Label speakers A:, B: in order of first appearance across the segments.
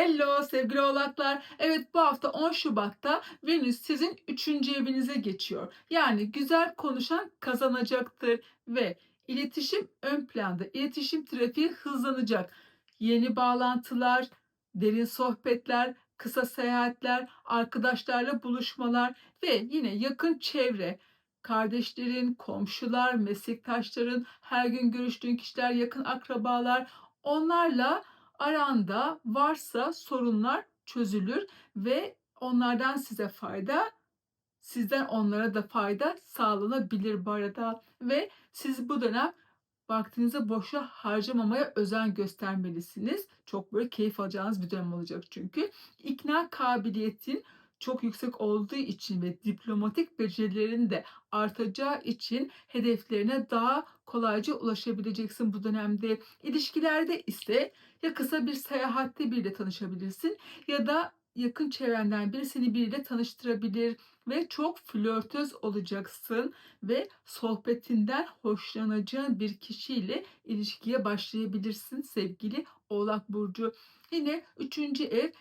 A: Hello sevgili oğlaklar. Evet bu hafta 10 Şubat'ta Venüs sizin 3. evinize geçiyor. Yani güzel konuşan kazanacaktır ve iletişim ön planda. İletişim trafiği hızlanacak. Yeni bağlantılar, derin sohbetler, kısa seyahatler, arkadaşlarla buluşmalar ve yine yakın çevre, kardeşlerin, komşular, meslektaşların, her gün görüştüğün kişiler, yakın akrabalar onlarla aranda varsa sorunlar çözülür ve onlardan size fayda, sizden onlara da fayda sağlanabilir bu arada. Ve siz bu dönem vaktinizi boşa harcamamaya özen göstermelisiniz. Çok böyle keyif alacağınız bir dönem olacak çünkü. İkna kabiliyetin çok yüksek olduğu için ve diplomatik becerilerin de artacağı için hedeflerine daha kolayca ulaşabileceksin bu dönemde. İlişkilerde ise ya kısa bir seyahatte biriyle tanışabilirsin ya da yakın çevrenden biri seni biriyle tanıştırabilir ve çok flörtöz olacaksın ve sohbetinden hoşlanacağın bir kişiyle ilişkiye başlayabilirsin sevgili Oğlak Burcu. Yine üçüncü ev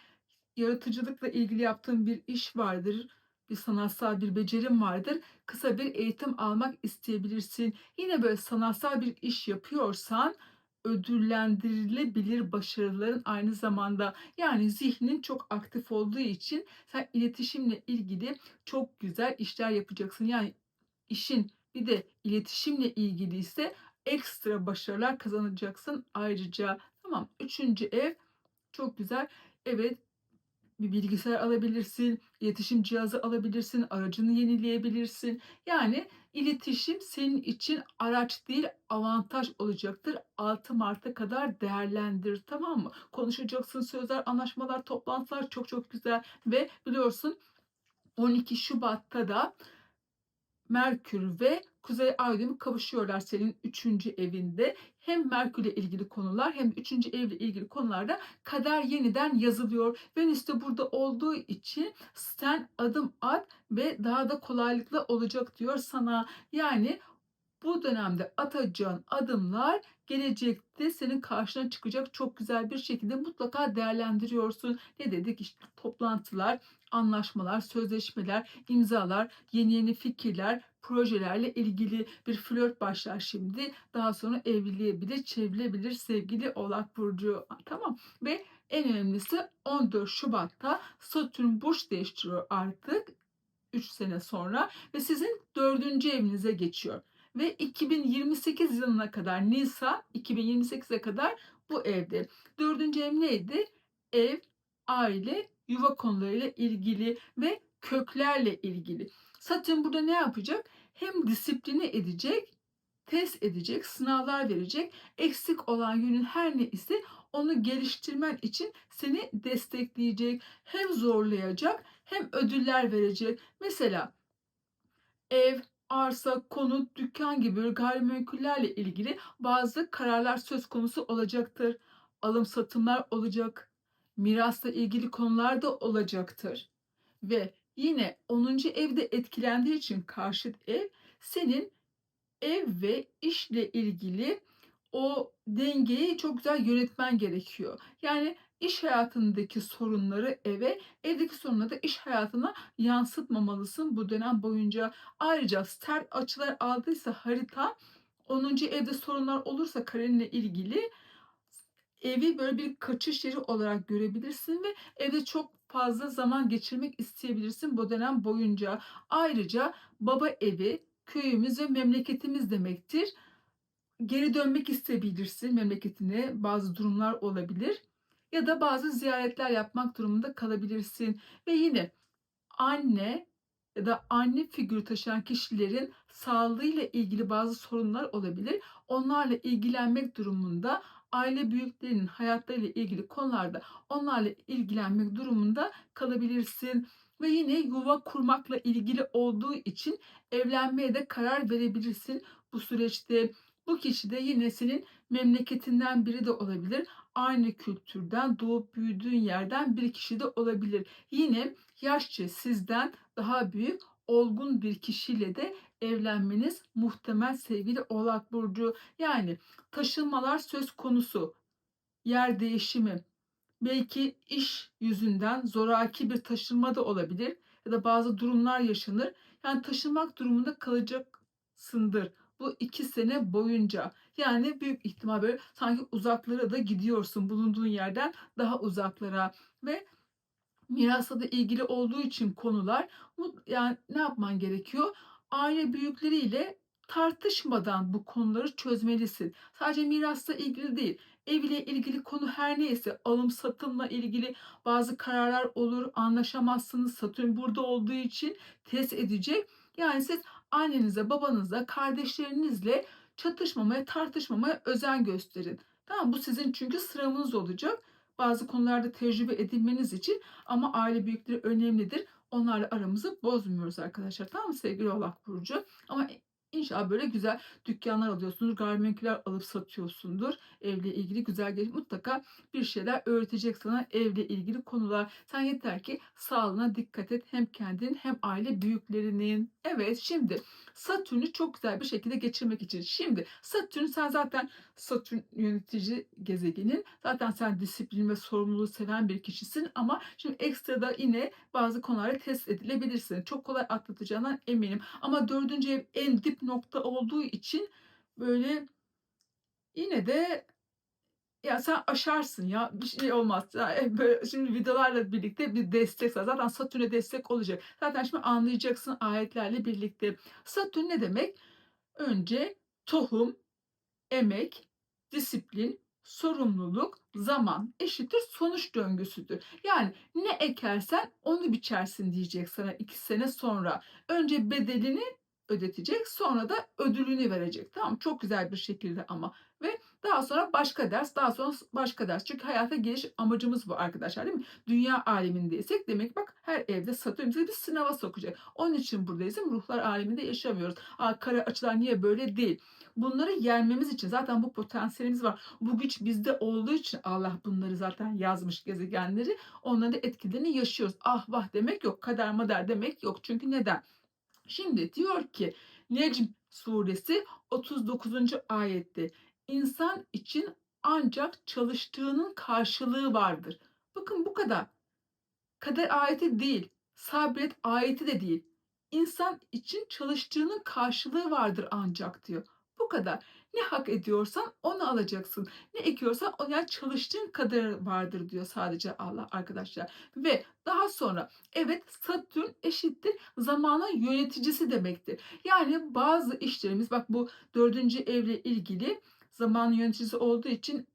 A: yaratıcılıkla ilgili yaptığın bir iş vardır. Bir sanatsal bir becerim vardır. Kısa bir eğitim almak isteyebilirsin. Yine böyle sanatsal bir iş yapıyorsan ödüllendirilebilir başarıların aynı zamanda yani zihnin çok aktif olduğu için sen iletişimle ilgili çok güzel işler yapacaksın. Yani işin bir de iletişimle ilgili ise ekstra başarılar kazanacaksın ayrıca. Tamam. Üçüncü ev çok güzel. Evet bir bilgisayar alabilirsin, iletişim cihazı alabilirsin, aracını yenileyebilirsin. Yani iletişim senin için araç değil avantaj olacaktır. 6 Mart'a kadar değerlendir tamam mı? Konuşacaksın sözler, anlaşmalar, toplantılar çok çok güzel ve biliyorsun 12 Şubat'ta da Merkür ve Kuzey Ay kavuşuyorlar senin üçüncü evinde. Hem Merkür ile ilgili konular hem üçüncü evle ilgili konularda kader yeniden yazılıyor. Venüs de burada olduğu için sen adım at ve daha da kolaylıkla olacak diyor sana. Yani bu dönemde atacağın adımlar gelecekte senin karşına çıkacak çok güzel bir şekilde mutlaka değerlendiriyorsun. Ne dedik işte toplantılar, anlaşmalar, sözleşmeler, imzalar, yeni yeni fikirler, projelerle ilgili bir flört başlar şimdi. Daha sonra evliliğe bile çevrilebilir sevgili Oğlak Burcu. Tamam ve en önemlisi 14 Şubat'ta Satürn burç değiştiriyor artık 3 sene sonra ve sizin dördüncü evinize geçiyor ve 2028 yılına kadar Nisan 2028'e kadar bu evde. Dördüncü ev neydi? Ev, aile, yuva konularıyla ilgili ve köklerle ilgili. Satürn burada ne yapacak? Hem disipline edecek, test edecek, sınavlar verecek. Eksik olan yönün her ne ise onu geliştirmen için seni destekleyecek. Hem zorlayacak hem ödüller verecek. Mesela ev, arsa, konut, dükkan gibi gayrimenkullerle ilgili bazı kararlar söz konusu olacaktır. Alım satımlar olacak. Mirasla ilgili konular da olacaktır. Ve yine 10. evde etkilendiği için karşıt ev senin ev ve işle ilgili o dengeyi çok güzel yönetmen gerekiyor. Yani iş hayatındaki sorunları eve, evdeki sorunları da iş hayatına yansıtmamalısın bu dönem boyunca. Ayrıca sert açılar aldıysa harita 10. evde sorunlar olursa karenle ilgili evi böyle bir kaçış yeri olarak görebilirsin ve evde çok fazla zaman geçirmek isteyebilirsin bu dönem boyunca. Ayrıca baba evi, köyümüz ve memleketimiz demektir. Geri dönmek isteyebilirsin memleketine. Bazı durumlar olabilir ya da bazı ziyaretler yapmak durumunda kalabilirsin. Ve yine anne ya da anne figürü taşıyan kişilerin sağlığıyla ilgili bazı sorunlar olabilir. Onlarla ilgilenmek durumunda aile büyüklerinin hayatlarıyla ilgili konularda onlarla ilgilenmek durumunda kalabilirsin. Ve yine yuva kurmakla ilgili olduğu için evlenmeye de karar verebilirsin bu süreçte. Bu kişi de yine senin memleketinden biri de olabilir aynı kültürden doğup büyüdüğün yerden bir kişi de olabilir. Yine yaşça sizden daha büyük olgun bir kişiyle de evlenmeniz muhtemel sevgili Oğlak Burcu. Yani taşınmalar söz konusu, yer değişimi, belki iş yüzünden zoraki bir taşınma da olabilir ya da bazı durumlar yaşanır. Yani taşınmak durumunda kalacaksındır bu 2 sene boyunca. Yani büyük ihtimal böyle sanki uzaklara da gidiyorsun bulunduğun yerden daha uzaklara ve mirasla da ilgili olduğu için konular yani ne yapman gerekiyor? Aile büyükleriyle tartışmadan bu konuları çözmelisin. Sadece mirasla ilgili değil, ev ile ilgili konu her neyse, alım satımla ilgili bazı kararlar olur, anlaşamazsınız. Satürn burada olduğu için test edecek. Yani siz annenize, babanızla, kardeşlerinizle çatışmamaya, tartışmamaya özen gösterin. Tamam? Bu sizin çünkü sıramınız olacak. Bazı konularda tecrübe edinmeniz için ama aile büyükleri önemlidir. Onlarla aramızı bozmuyoruz arkadaşlar. Tamam mı sevgili Oğlak Burcu? Ama inşallah böyle güzel dükkanlar alıyorsundur. Gayrimenkuller alıp satıyorsundur. Evle ilgili güzel geç mutlaka bir şeyler öğretecek sana evle ilgili konular. Sen yeter ki sağlığına dikkat et. Hem kendin hem aile büyüklerinin. Evet şimdi Satürn'ü çok güzel bir şekilde geçirmek için. Şimdi Satürn sen zaten Satürn yönetici gezegenin. Zaten sen disiplin ve sorumluluğu seven bir kişisin ama şimdi ekstra da yine bazı konularda test edilebilirsin. Çok kolay atlatacağından eminim. Ama dördüncü ev en dip nokta olduğu için böyle yine de ya sen aşarsın ya bir şey olmaz. Ya, e, böyle şimdi videolarla birlikte bir destek var. Zaten Satürn'e destek olacak. Zaten şimdi anlayacaksın ayetlerle birlikte. Satürn ne demek? Önce tohum, emek, disiplin, sorumluluk, zaman eşittir sonuç döngüsüdür. Yani ne ekersen onu biçersin diyecek sana iki sene sonra. Önce bedelini ödetecek sonra da ödülünü verecek. Tamam çok güzel bir şekilde ama ve daha sonra başka ders daha sonra başka ders. Çünkü hayata geliş amacımız bu arkadaşlar değil mi? Dünya alemindeysek demek bak her evde Satürn bizi bir sınava sokacak. Onun için buradayız? Ruhlar aleminde yaşamıyoruz. Aa, kara açılar niye böyle değil? Bunları yenmemiz için zaten bu potansiyelimiz var. Bu güç bizde olduğu için Allah bunları zaten yazmış gezegenleri. Onların da etkilerini yaşıyoruz. Ah vah demek yok. Kader mader demek yok. Çünkü neden? Şimdi diyor ki Necm suresi 39. ayette insan için ancak çalıştığının karşılığı vardır. Bakın bu kadar. Kader ayeti değil, sabret ayeti de değil. İnsan için çalıştığının karşılığı vardır ancak diyor. Bu kadar. Ne hak ediyorsan onu alacaksın. Ne ekiyorsan o yani çalıştığın kadar vardır diyor sadece Allah arkadaşlar. Ve daha sonra evet Satürn eşittir zamanın yöneticisi demektir. Yani bazı işlerimiz bak bu dördüncü evle ilgili zaman yöneticisi olduğu için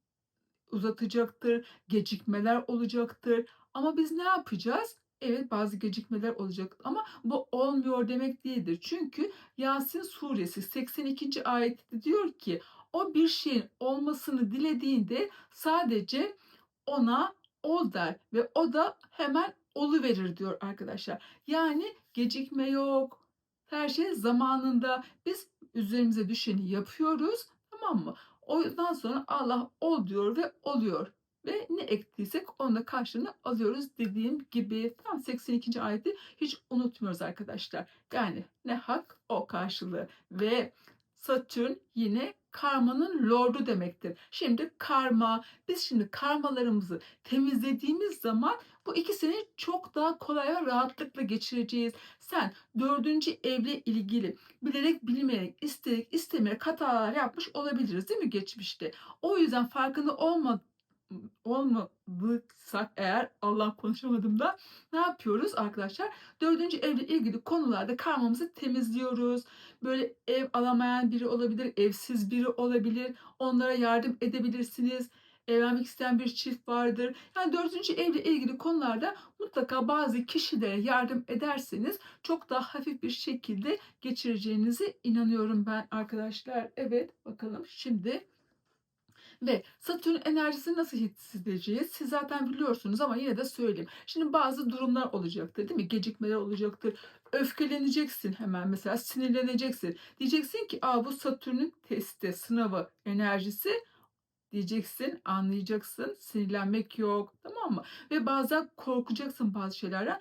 A: uzatacaktır, gecikmeler olacaktır. Ama biz ne yapacağız? Evet bazı gecikmeler olacak ama bu olmuyor demek değildir. Çünkü Yasin suresi 82. ayette diyor ki o bir şeyin olmasını dilediğinde sadece ona ol der ve o da hemen olu verir diyor arkadaşlar. Yani gecikme yok. Her şey zamanında biz üzerimize düşeni yapıyoruz tamam mı? Ondan sonra Allah ol diyor ve oluyor. Ve ne ektiysek onun da karşılığını alıyoruz dediğim gibi. Tam 82. ayeti hiç unutmuyoruz arkadaşlar. Yani ne hak o karşılığı. Ve Satürn yine karmanın lordu demektir. Şimdi karma, biz şimdi karmalarımızı temizlediğimiz zaman bu ikisini çok daha kolay ve rahatlıkla geçireceğiz. Sen dördüncü evle ilgili bilerek bilmeyerek, isteyerek istemeyerek hatalar yapmış olabiliriz değil mi geçmişte? O yüzden farkında olma, olmadıksak eğer Allah konuşamadım da ne yapıyoruz arkadaşlar? Dördüncü evle ilgili konularda karmamızı temizliyoruz. Böyle ev alamayan biri olabilir, evsiz biri olabilir. Onlara yardım edebilirsiniz evlenmek isteyen bir çift vardır. Yani dördüncü evle ilgili konularda mutlaka bazı kişilere yardım ederseniz çok daha hafif bir şekilde geçireceğinizi inanıyorum ben arkadaşlar. Evet bakalım şimdi ve Satürn enerjisini nasıl hissedeceğiz? Siz zaten biliyorsunuz ama yine de söyleyeyim. Şimdi bazı durumlar olacaktır değil mi? Gecikmeler olacaktır. Öfkeleneceksin hemen mesela sinirleneceksin. Diyeceksin ki Aa, bu Satürn'ün testi, sınavı, enerjisi diyeceksin, anlayacaksın. Sinirlenmek yok tamam mı? Ve bazen korkacaksın bazı şeylerden.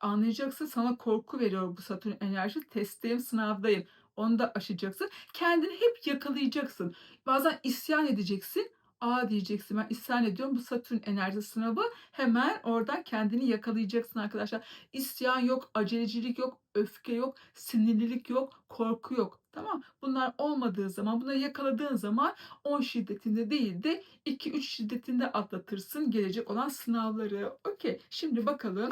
A: Anlayacaksın sana korku veriyor bu Satürn enerji. Testteyim, sınavdayım. Onu da aşacaksın. Kendini hep yakalayacaksın. Bazen isyan edeceksin A diyeceksin. Ben isyan ediyorum. Bu Satürn enerji sınavı. Hemen oradan kendini yakalayacaksın arkadaşlar. İsyan yok, acelecilik yok, öfke yok, sinirlilik yok, korku yok. Tamam? Bunlar olmadığı zaman, bunları yakaladığın zaman 10 şiddetinde değil de 2-3 şiddetinde atlatırsın gelecek olan sınavları. Okey. Şimdi bakalım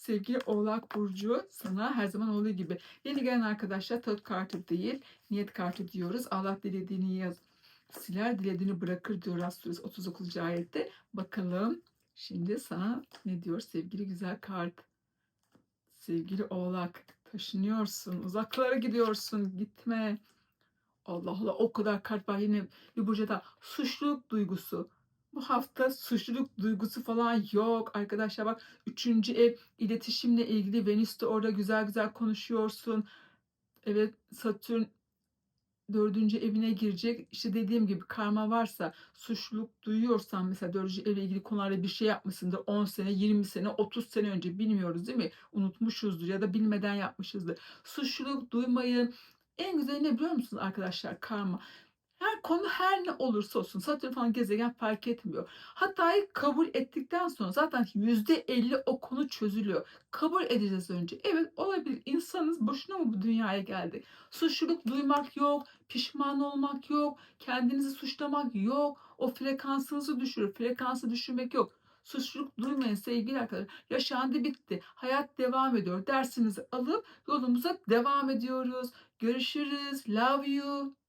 A: sevgili Oğlak Burcu sana her zaman olduğu gibi yeni gelen arkadaşlar tarot kartı değil niyet kartı diyoruz. Allah dilediğini yaz, siler dilediğini bırakır diyor Rast Suresi 39. ayette. Bakalım şimdi sana ne diyor sevgili güzel kart. Sevgili Oğlak taşınıyorsun uzaklara gidiyorsun gitme. Allah Allah o kadar kart var yine bir burcuda suçluluk duygusu. Bu hafta suçluluk duygusu falan yok arkadaşlar bak üçüncü ev iletişimle ilgili Venüs de orada güzel güzel konuşuyorsun. Evet Satürn dördüncü evine girecek. İşte dediğim gibi karma varsa, suçluluk duyuyorsan mesela dördüncü evle ilgili konularda bir şey yapmışsındır 10 sene, 20 sene, 30 sene önce bilmiyoruz değil mi? Unutmuşuzdur ya da bilmeden yapmışızdır. Suçluluk duymayın. En güzeli ne biliyor musunuz arkadaşlar? Karma. Her konu her ne olursa olsun Satürn falan gezegen fark etmiyor. Hatayı kabul ettikten sonra zaten %50 o konu çözülüyor. Kabul edeceğiz önce. Evet olabilir. İnsanız boşuna mı bu dünyaya geldik? Suçluluk duymak yok, pişman olmak yok, kendinizi suçlamak yok. O frekansınızı düşürür. Frekansı düşürmek yok. Suçluluk duymayın sevgili arkadaşlar. Yaşandı bitti. Hayat devam ediyor. Dersimizi alıp yolumuza devam ediyoruz. Görüşürüz. Love you.